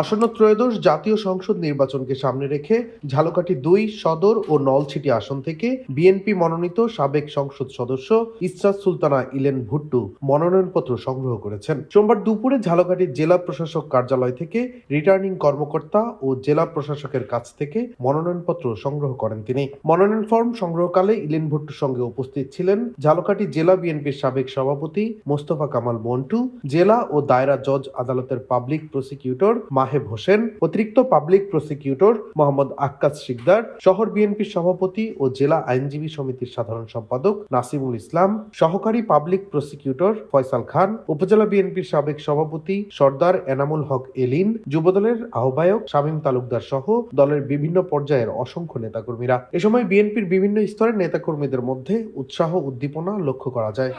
আসন্ন ত্রয়োদশ জাতীয় সংসদ নির্বাচনকে সামনে রেখে ঝালকাঠি দুই, সদর ও নলছিটি আসন থেকে বিএনপি মনোনীত সাবেক সংসদ সদস্য ইসরাত সুলতানা ইলেন ভুট্টু মনোনয়নপত্র সংগ্রহ করেছেন। সোমবার দুপুরে ঝালকাঠির জেলা প্রশাসক কার্যালয় থেকে রিটার্নিং কর্মকর্তা ও জেলা প্রশাসকের কাছ থেকে মনোনয়নপত্র সংগ্রহ করেন তিনি। মনোনয়ন ফর্ম সংগ্রহকালে ইলেন ভুট্টুর সঙ্গে উপস্থিত ছিলেন ঝালকাঠি জেলা বিএনপির সাবেক সভাপতি মোস্তফা কামাল মন্টু জেলা ও দায়রা জজ আদালতের পাবলিক প্রসিকিউটর মাহেব হোসেন, অতিরিক্ত পাবলিক প্রসিকিউটর মোহাম্মদ আক্কাস শিকদার, শহর বিএনপির সভাপতি ও জেলা আইনজীবী সমিতির সাধারণ সম্পাদক নাসিমুল ইসলাম, সহকারী পাবলিক প্রসিকিউটর ফয়সাল খান, উপজেলা বিএনপির সাবেক সভাপতি সর্দার এনামুল হক এলিন, যুবদলের আহ্বায়ক শামীম তালুকদার সহ দলের বিভিন্ন পর্যায়ের অসংখ্য নেতাকর্মীরা। এ সময় বিএনপির বিভিন্ন স্তরের নেতাকর্মীদের মধ্যে উৎসাহ উদ্দীপনা লক্ষ্য করা যায়।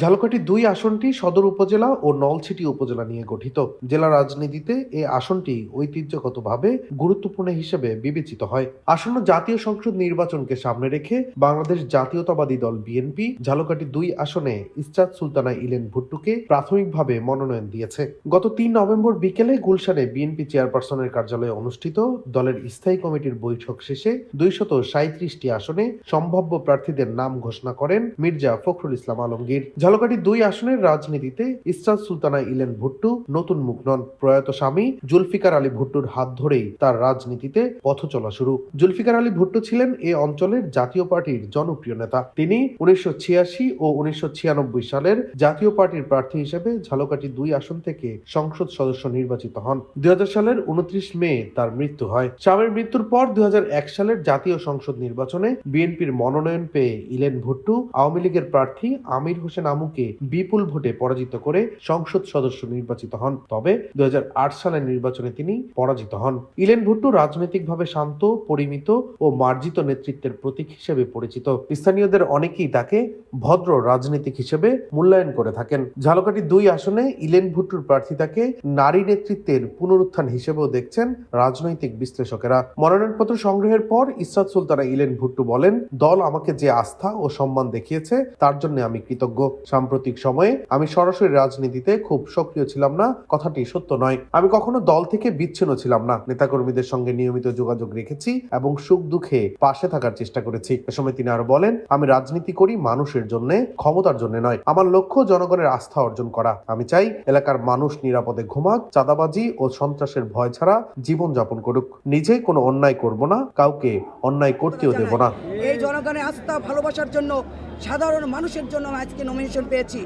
ঝালকাঠি দুই আসনটি সদর উপজেলা ও নলছিটি উপজেলা নিয়ে গঠিত। জেলা রাজনীতিতে এই আসনটি ঐতিহ্যগতভাবে গুরুত্বপূর্ণ হিসেবে বিবেচিত হয়। আসন্ন জাতীয় সংসদ নির্বাচনকে সামনে রেখে বাংলাদেশ জাতীয়তাবাদী দল বিএনপি ঝালকাঠি দুই আসনে ইসরাত সুলতানা ইলেন ভুট্টুকে প্রাথমিকভাবে মনোনয়ন দিয়েছে। গত তিন নভেম্বর বিকেলে গুলশানে বিএনপি চেয়ারপারসনের কার্যালয়ে অনুষ্ঠিত দলের স্থায়ী কমিটির বৈঠক শেষে দুইশত সাঁত্রিশটি আসনে সম্ভাব্য প্রার্থীদের নাম ঘোষণা করেন মির্জা ফখরুল ইসলাম আলমগীর। ঝালকাঠি দুই আসনের রাজনীতিতে ইসরাত সুলতানা ইলেন ভুট্টু, নতুন মুখ নন প্রয়াত স্বামী জুলফিকার আলী ভুট্টুর হাত ধরেই তার রাজনীতিতে পথ চলা শুরু। জুলফিকার আলী ভুট্টু ছিলেন এ অঞ্চলের জাতীয় পার্টির জনপ্রিয় নেতা। তিনি উনিশশো ছিয়াশি ও উনিশশো ছিয়ানব্বই সালের জাতীয় পার্টির প্রার্থী হিসেবে ঝালকাঠি দুই আসন থেকে সংসদ সদস্য নির্বাচিত হন। দুই হাজার সালের উনত্রিশ মে তার মৃত্যু হয়। স্বামীর মৃত্যুর পর দুই হাজার এক সালের জাতীয় সংসদ নির্বাচনে বিএনপির মনোনয়ন পেয়ে ইলেন ভুট্টু আওয়ামী লীগের প্রার্থী আমির হোসেন আমুকে বিপুল ভোটে পরাজিত করে সংসদ সদস্য নির্বাচিত হন। তবে দুই হাজার আট সালের নির্বাচনে তিনি পরাজিত হন। ইলেন ভুট্টু রাজনৈতিকভাবে শান্ত, পরিমিত ও মার্জিত নেতৃত্বের প্রতীক হিসেবে পরিচিত। স্থানীয়দের অনেকেই তাকে ভদ্র রাজনীতিক হিসেবে মূল্যায়ন করে থাকেন। ঝালকাঠি দুই আসনে ইলেন ভুট্টুর প্রার্থিতাকে নারী নেতৃত্বের পুনরুত্থান হিসেবেও দেখছেন রাজনৈতিক বিশ্লেষকেরা। মনোনয়নপত্র সংগ্রহের পর ইসরাত সুলতানা ইলেন ভুট্টু বলেন, দল আমাকে যে আস্থা ও সম্মান দেখিয়েছে, তার জন্য আমি কৃতজ্ঞ। সাম্প্রতিক সময়ে আমি সরাসরি রাজনীতিতে খুব সক্রিয় ছিলাম না, কথাটি সত্য নয়। আমি কখনো দল থেকে বিচ্ছিন্ন ছিলাম না। নেতাকর্মীদের সঙ্গে নিয়মিত যোগাযোগ রেখেছি এবং সুখ দুঃখে পাশে থাকার চেষ্টা করেছি। এ সময় তিনি আরও বলেন, আমি রাজনীতি করি মানুষের জন্য, ক্ষমতার জন্য নয়। আমার লক্ষ্য জনগণের আস্থা অর্জন করা। আমি চাই এলাকার মানুষ নিরাপদে ঘুমাক, চাঁদাবাজি ও সন্ত্রাসের ভয় ছাড়া জীবন যাপন করুক। নিজে কোনো অন্যায় করব না, কাউকে অন্যায় করতেও দেব না। এই জনগণের আস্থা, ভালোবাসার জন্য সাধারণ মানুষের জন্য আজকে নমিনেশন পেয়েছি।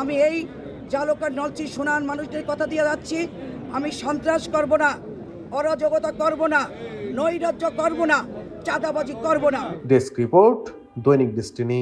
আমি এই জালকার নলচি সোনার মানুষদের কথা দিয়ে যাচ্ছি। আমি সন্ত্রাস করব না, অরাজকতা করব না, নৈরাজ্য করব না, চাঁদাবাজি করব না। ডেস্ক রিপোর্ট, দৈনিক ডেস্টিনি।